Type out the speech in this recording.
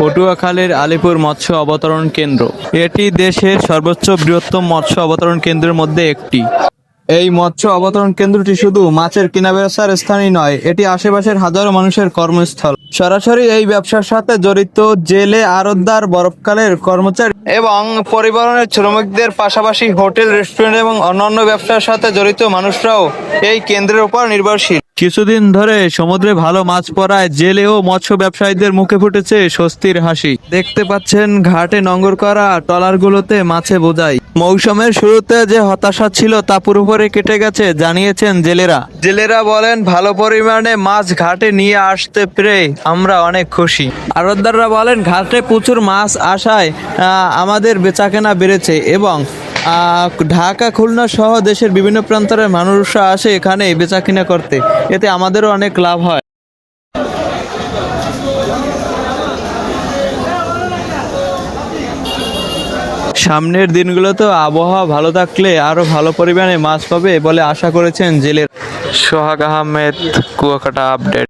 পটুয়াখালীর আলিপুর মৎস্য অবতরণ কেন্দ্র। এটি দেশের সর্বোচ্চ বৃহত্তম মৎস্য অবতরণ কেন্দ্রের মধ্যে একটি। এই মৎস্য অবতরণ কেন্দ্রটি শুধু মাছের কেনাবেচার স্থানই নয়, এটি আশেপাশের হাজারো মানুষের কর্মস্থল। সরাসরি এই ব্যবসার সাথে জড়িত জেলে আরদ্দার বরফকালের কর্মচারী এবং পরিবহনের শ্রমিকদের পাশাপাশি হোটেল, রেস্টুরেন্ট এবং অন্যান্য ব্যবসার সাথে জড়িত মানুষরাও এই কেন্দ্রের উপর নির্ভরশীল। কিছুদিন ধরে সমুদ্রে ভালো মাছ পড়ায় জেলে ও মৎস্য ব্যবসায়ীদের মুখে ফুটেছে স্বস্তির হাসি। দেখতে পাচ্ছেন ঘাটে নঙ্গর করা ট্রলারগুলোতে মাছে বোঝাই। মৌসুমের শুরুতে যে হতাশা ছিল তা পুরোপুরি কেটে গেছে, জানিয়েছেন জেলেরা। জেলেরা বলেন, ভালো পরিমাণে মাছ ঘাটে নিয়ে আসতে পেরে আমরা অনেক খুশি। আড়তদাররা বলেন, ঘাটে প্রচুর মাছ আসায় আমাদের বেচাকেনা বেড়েছে এবং ঢাকা, খুলনা সহ দেশের বিভিন্ন প্রান্তরের মানুষরা আসে এখানে বেচা কিনা করতে। এতে আমাদেরও অনেক লাভ হয়। সামনের দিনগুলোতে আবহাওয়া ভালো থাকলে আরও ভালো পরিমাণে মাছ পাবে বলে আশা করেছেন জেলের। সোহাগ আহমেদ, কুয়াকাটা আপডেট।